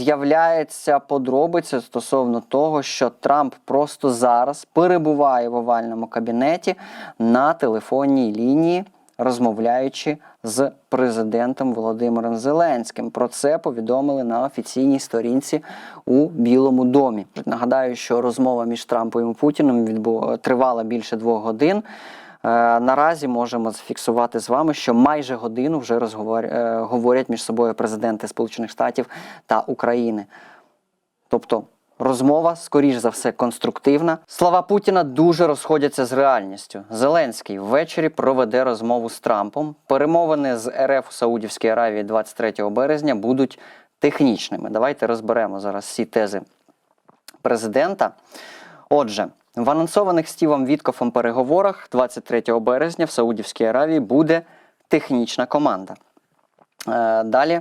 з'являється подробиця стосовно того, що Трамп просто зараз перебуває в овальному кабінеті на телефонній лінії, розмовляючи з президентом Володимиром Зеленським. Про це повідомили на офіційній сторінці у Білому домі. Нагадаю, що розмова між Трампом і Путіним відбу... тривала більше двох годин. Е, Наразі можемо зафіксувати з вами, що майже годину вже розговор... е, говорять між собою президенти Сполучених Штатів та України. Тобто розмова, скоріш за все, конструктивна. Слова Путіна дуже розходяться з реальністю. Зеленський ввечері проведе розмову з Трампом. Перемовини з РФ у Саудівській Аравії 23 березня будуть технічними. Давайте розберемо зараз всі тези президента. Отже, в анонсованих Стівом Віткофом переговорах 23 березня в Саудівській Аравії буде технічна команда. Е, Далі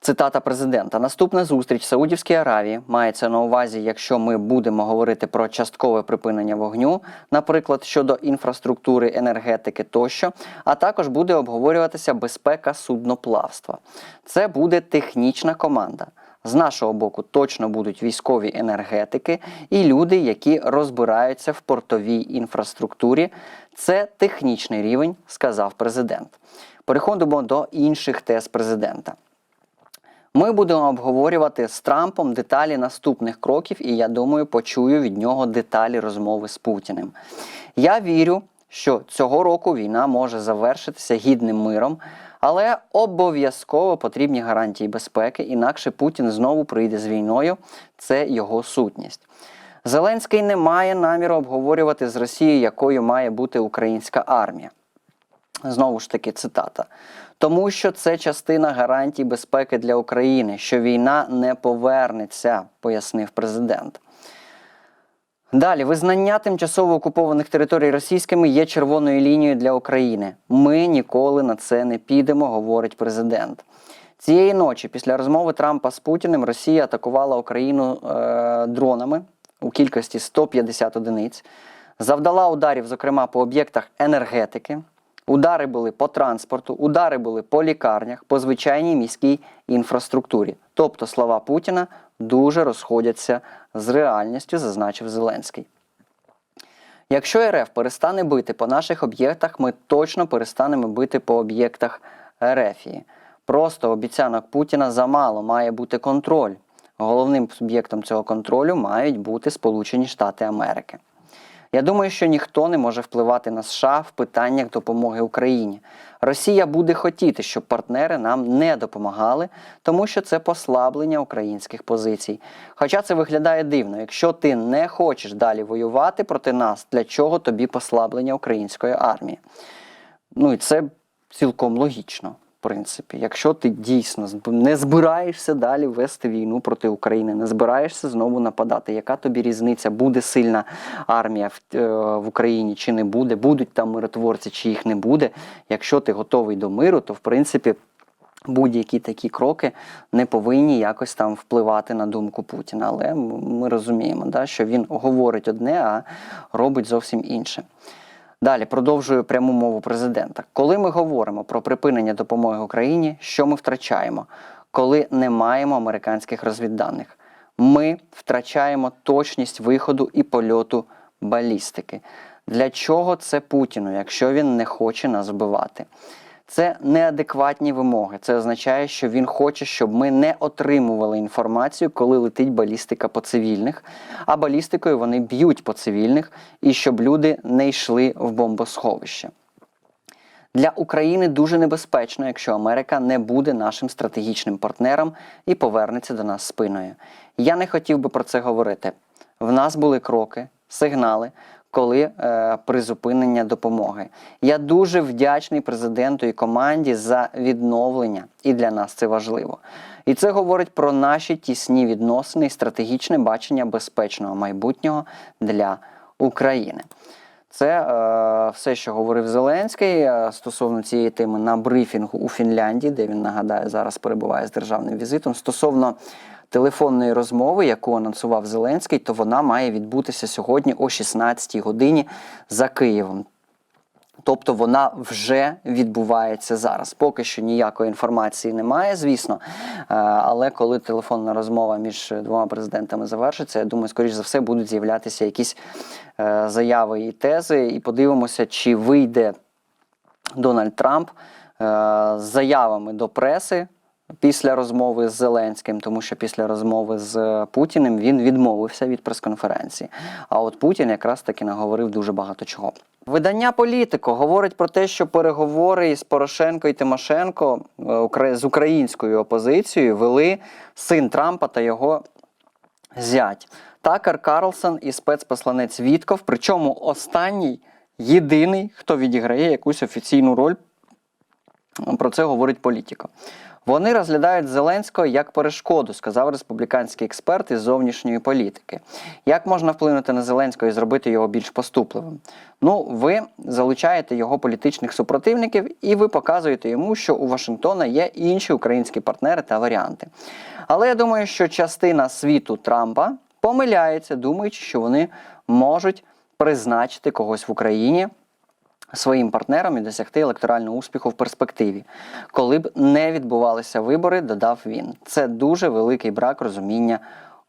цитата президента. Наступна зустріч в Саудівській Аравії мається на увазі, якщо ми будемо говорити про часткове припинення вогню, наприклад, щодо інфраструктури, енергетики тощо, а також буде обговорюватися безпека судноплавства. Це буде технічна команда. З нашого боку точно будуть військові енергетики і люди, які розбираються в портовій інфраструктурі. Це технічний рівень, сказав президент. Переходимо до інших тез президента. Ми будемо обговорювати з Трампом деталі наступних кроків, і я думаю, почую від нього деталі розмови з Путіним. Я вірю, що цього року війна може завершитися гідним миром, але обов'язково потрібні гарантії безпеки, інакше Путін знову прийде з війною. Це його сутність. Зеленський не має наміру обговорювати з Росією, якою має бути українська армія. Знову ж таки, цитата. Тому що це частина гарантій безпеки для України, що війна не повернеться, пояснив президент. Далі, визнання тимчасово окупованих територій російськими є червоною лінією для України. Ми ніколи на це не підемо, говорить президент. Цієї ночі, після розмови Трампа з Путіним, Росія атакувала Україну е, дронами у кількості 150 одиниць, завдала ударів, зокрема, по об'єктах енергетики. Удари були по транспорту, удари були по лікарнях, по звичайній міській інфраструктурі. Тобто слова Путіна дуже розходяться з реальністю, зазначив Зеленський. Якщо РФ перестане бити по наших об'єктах, ми точно перестанемо бити по об'єктах РФії. Просто обіцянок Путіна замало має бути контроль. Головним суб'єктом цього контролю мають бути Сполучені Штати Америки. Я думаю, що ніхто не може впливати на США в питаннях допомоги Україні. Росія буде хотіти, щоб партнери нам не допомагали, тому що це послаблення українських позицій. Хоча це виглядає дивно, якщо ти не хочеш далі воювати проти нас, для чого тобі послаблення української армії? Ну і це цілком логічно. Принципі, якщо ти дійсно не збираєшся далі вести війну проти України, не збираєшся знову нападати, яка тобі різниця, буде сильна армія в, е, в Україні чи не буде, будуть там миротворці, чи їх не буде. Якщо ти готовий до миру, то в принципі будь-які такі кроки не повинні якось там впливати на думку Путіна. Але ми розуміємо, да, що він говорить одне, а робить зовсім інше. Далі продовжую пряму мову президента. Коли ми говоримо про припинення допомоги Україні, що ми втрачаємо, коли не маємо американських розвідданих? Ми втрачаємо точність виходу і польоту балістики. Для чого це Путіну, якщо він не хоче нас вбивати? Це неадекватні вимоги. Це означає, що він хоче, щоб ми не отримували інформацію, коли летить балістика по цивільних, а балістикою вони б'ють по цивільних, і щоб люди не йшли в бомбосховище. Для України дуже небезпечно, якщо Америка не буде нашим стратегічним партнером і повернеться до нас спиною. Я не хотів би про це говорити. В нас були кроки, сигнали, коли е, призупинення допомоги. Я дуже вдячний президенту і команді за відновлення, і для нас це важливо. І це говорить про наші тісні відносини і стратегічне бачення безпечного майбутнього для України. Це е, все, що говорив Зеленський е, стосовно цієї теми на брифінгу у Фінляндії, де він нагадаю зараз перебуває з державним візитом. Стосовно телефонної розмови, яку анонсував Зеленський, то вона має відбутися сьогодні о 16 годині за Києвом. Тобто вона вже відбувається зараз. Поки що ніякої інформації немає, звісно. Е, Але коли телефонна розмова між двома президентами завершиться, я думаю, скоріш за все будуть з'являтися якісь е, заяви і тези, і подивимося, чи вийде Дональд Трамп е, з заявами до преси після розмови з Зеленським, тому що після розмови з Путіним він відмовився від прес-конференції. А от Путін якраз таки наговорив дуже багато чого. Видання Політико говорить про те, що переговори із Порошенко і Тимошенко е, з українською опозицією вели син Трампа та його зять Такер Карлсон і спецпосланець Вітков. Причому останній єдиний, хто відіграє якусь офіційну роль. Про це говорить політика. Вони розглядають Зеленського як перешкоду, сказав республіканський експерт із зовнішньої політики. Як можна вплинути на Зеленського і зробити його більш поступливим? Ну, ви залучаєте його політичних супротивників, і ви показуєте йому, що у Вашингтона є інші українські партнери та варіанти. Але я думаю, що частина світу Трампа помиляється, думаючи, що вони можуть призначити когось в Україні своїм партнерам і досягти електорального успіху в перспективі, коли б не відбувалися вибори, додав він. Це дуже великий брак розуміння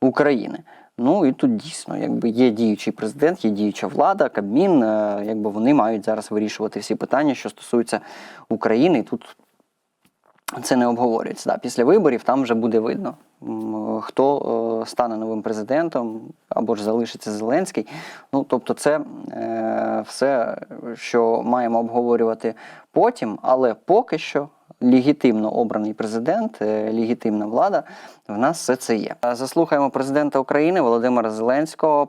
України. Ну і тут дійсно, якби є діючий президент, є діюча влада, Кабмін, е, якби вони мають зараз вирішувати всі питання, що стосуються України. І тут це не обговорюється. Да. Після виборів там вже буде видно, хто е, стане новим президентом або ж залишиться Зеленський. Ну, тобто, це е, все, що маємо обговорювати потім, але поки що. Легітимно обраний президент, е, легітимна влада, в нас все це є. Заслухаємо президента України Володимира Зеленського.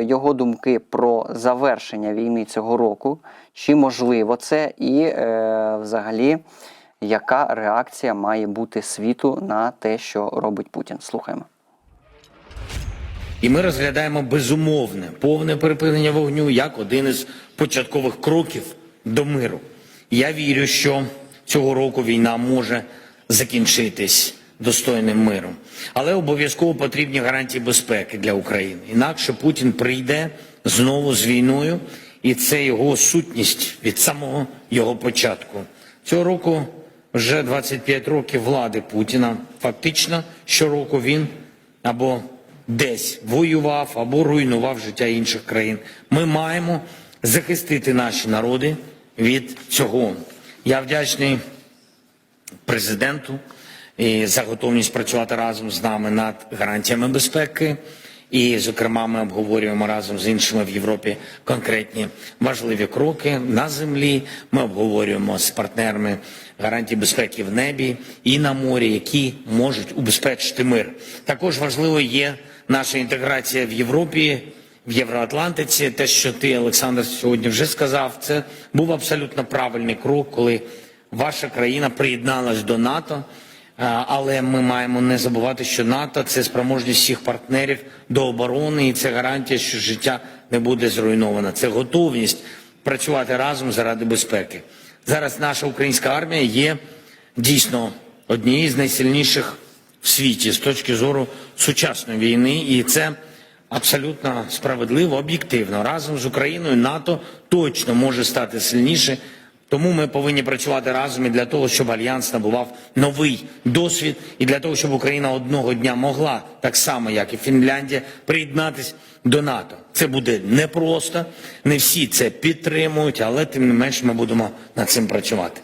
Його думки про завершення війни цього року, чи можливо це, і е, взагалі яка реакція має бути світу на те, що робить Путін. Слухаємо. І ми розглядаємо безумовне повне припинення вогню як один із початкових кроків до миру. Я вірю, що цього року війна може закінчитись достойним миром, але обов'язково потрібні гарантії безпеки для України. Інакше Путін прийде знову з війною, і це його сутність від самого його початку. Цього року вже 25 років влади Путіна. Фактично, щороку він або десь воював або руйнував життя інших країн. Ми маємо захистити наші народи від цього. Я вдячний президенту і за готовність працювати разом з нами над гарантіями безпеки. І, зокрема, ми обговорюємо разом з іншими в Європі конкретні важливі кроки на землі. Ми обговорюємо з партнерами гарантії безпеки в небі і на морі, які можуть убезпечити мир. Також важливо є наша інтеграція в Європі, в Євроатлантиці. Те, що ти, Олександр, сьогодні вже сказав, це був абсолютно правильний крок, коли ваша країна приєдналась до НАТО. А, Але ми маємо не забувати, що НАТО це спроможність всіх партнерів до оборони, і це гарантія, що життя не буде зруйновано. Це готовність працювати разом заради безпеки. Зараз наша українська армія є дійсно однією з найсильніших в світі з точки зору сучасної війни, і це абсолютно справедливо, об'єктивно. Разом з Україною НАТО точно може стати сильніше. Тому ми повинні працювати разом і для того, щоб альянс набував новий досвід, і для того, щоб Україна одного дня могла, так само як і Фінляндія, приєднатись до НАТО. Це буде непросто, не всі це підтримують, але тим не менш ми будемо над цим працювати.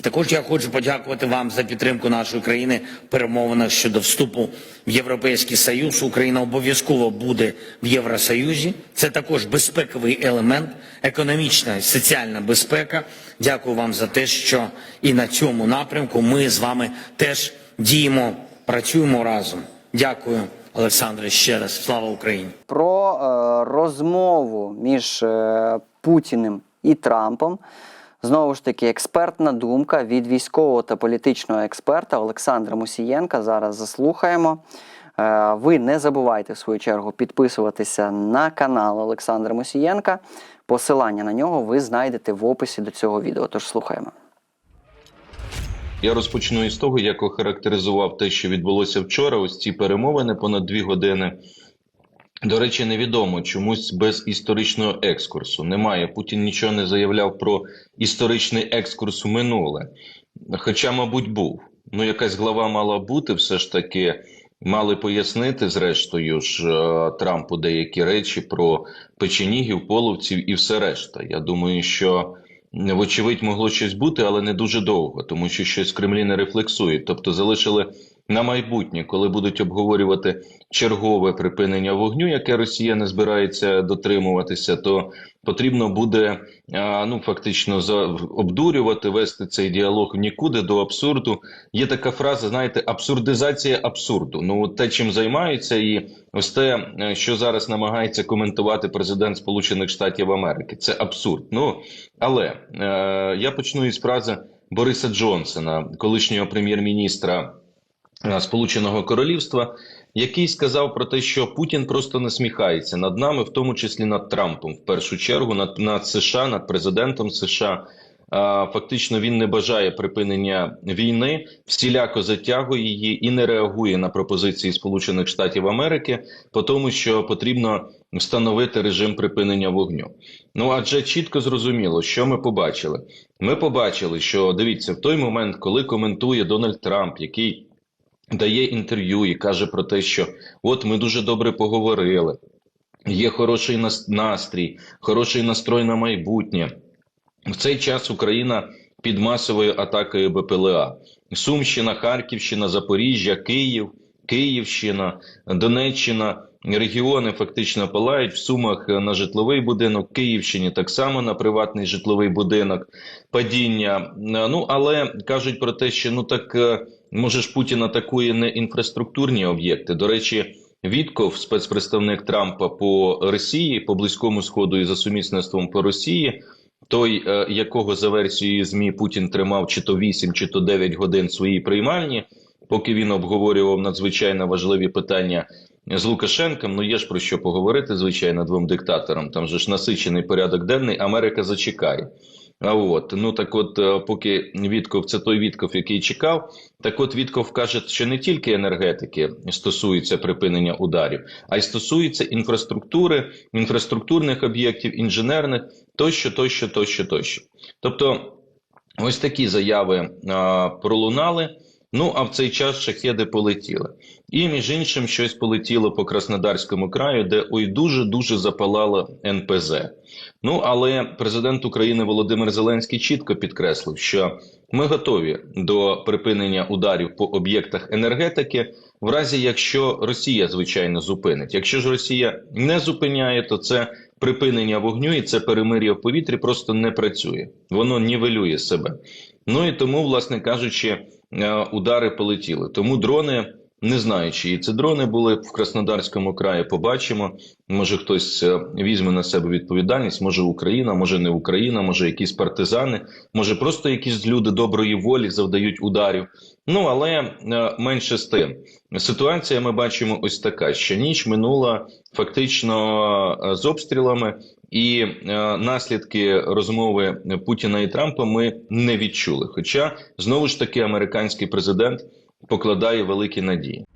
Також я хочу подякувати вам за підтримку нашої країни в перемовинах щодо вступу в Європейський Союз. Україна обов'язково буде в Євросоюзі. Це також безпековий елемент, економічна і соціальна безпека. Дякую вам за те, що і на цьому напрямку ми з вами теж діємо, працюємо разом. Дякую, Олександре, ще раз. Слава Україні! Про е, розмову між е, Путіним і Трампом. Знову ж таки, експертна думка від військового та політичного експерта Олександра Мусієнка. Зараз заслухаємо. Е, Ви не забувайте в свою чергу підписуватися на канал Олександра Мусієнка. Посилання на нього ви знайдете в описі до цього відео. Тож слухаємо. Я розпочну із того, як охарактеризував те, що відбулося вчора. Ось ці перемовини понад дві години. До речі, невідомо чомусь без історичного екскурсу. Немає. Путін нічого не заявляв про історичний екскурс у минуле. Хоча, мабуть, був. Ну, якась глава мала бути, все ж таки мали пояснити, зрештою ж, е, Трампу деякі речі про печенігів, половців і все решта. Я думаю, що вочевидь могло щось бути, але не дуже довго, тому що щось в Кремлі не рефлексують. Тобто залишили на майбутнє, коли будуть обговорювати чергове припинення вогню, яке Росія не збирається дотримуватися, то потрібно буде ну фактично обдурювати, вести цей діалог в нікуди до абсурду. Є така фраза, знаєте, абсурдизація абсурду. Ну те, чим займаються, і ось те, е, що зараз намагається коментувати президент Сполучених Штатів Америки, це абсурд. Ну але е, я почну із фрази Бориса Джонсона, колишнього прем'єр-міністра Сполученого Королівства, який сказав про те, що Путін просто насміхається над нами, в тому числі над Трампом, в першу чергу, над, над США, над президентом США. Фактично він не бажає припинення війни, всіляко затягує її і не реагує на пропозиції Сполучених Штатів Америки, по тому, що потрібно встановити режим припинення вогню. Ну адже чітко зрозуміло, що ми побачили. Ми побачили, що дивіться, в той момент, коли коментує Дональд Трамп, який дає інтерв'ю і каже про те, що от ми дуже добре поговорили. Є хороший нас- настрій, хороший настрой на майбутнє. В цей час Україна під масовою атакою БПЛА. Сумщина, Харківщина, Запоріжжя, Київ, Київщина, Донеччина. Регіони фактично палають в сумах на житловий будинок, Київщині так само на приватний житловий будинок, падіння. Ну але кажуть про те, що ну так е, може ж Путін атакує не інфраструктурні об'єкти. До речі, Вітков, спецпредставник Трампа по Росії, по близькому сходу і за сумісництвом по Росії. Той, е, якого за версією змі Путін тримав чи то 8, чи то 9 годин своїй приймальні, поки він обговорював надзвичайно важливі питання з Лукашенком. Ну є ж про що поговорити, звичайно, двом диктаторам. Там же ж насичений порядок денний. Америка зачекає. А от ну так, от е, поки Вітков, це той Вітков, який чекав. Так, от Вітков каже, що не тільки енергетики стосуються припинення ударів, а й стосується інфраструктури, інфраструктурних об'єктів, інженерних тощо, тощо, тощо, тощо. Тобто, ось такі заяви а, пролунали. Ну а в цей час шахеди полетіли. І між іншим щось полетіло по Краснодарському краю, де ой дуже дуже запалало НПЗ. Ну але президент України Володимир Зеленський чітко підкреслив, що ми готові до припинення ударів по об'єктах енергетики, в разі якщо Росія звичайно зупинить. Якщо ж Росія не зупиняє, то це припинення вогню і це перемир'я в повітрі просто не працює. Воно нівелює себе. Ну і тому, власне кажучи, удари полетіли. Тому дрони. Не знаю, чиї це дрони були в Краснодарському краї. Побачимо. Може, хтось е, візьме на себе відповідальність. Може, Україна, може не Україна, може якісь партизани, може просто якісь люди доброї волі завдають ударів. Ну але е, менше з тим. Ситуація ми бачимо ось така: що ніч минула фактично е, з обстрілами, і е, наслідки розмови Путіна і Трампа ми не відчули. Хоча знову ж таки американський президент покладає великі надії.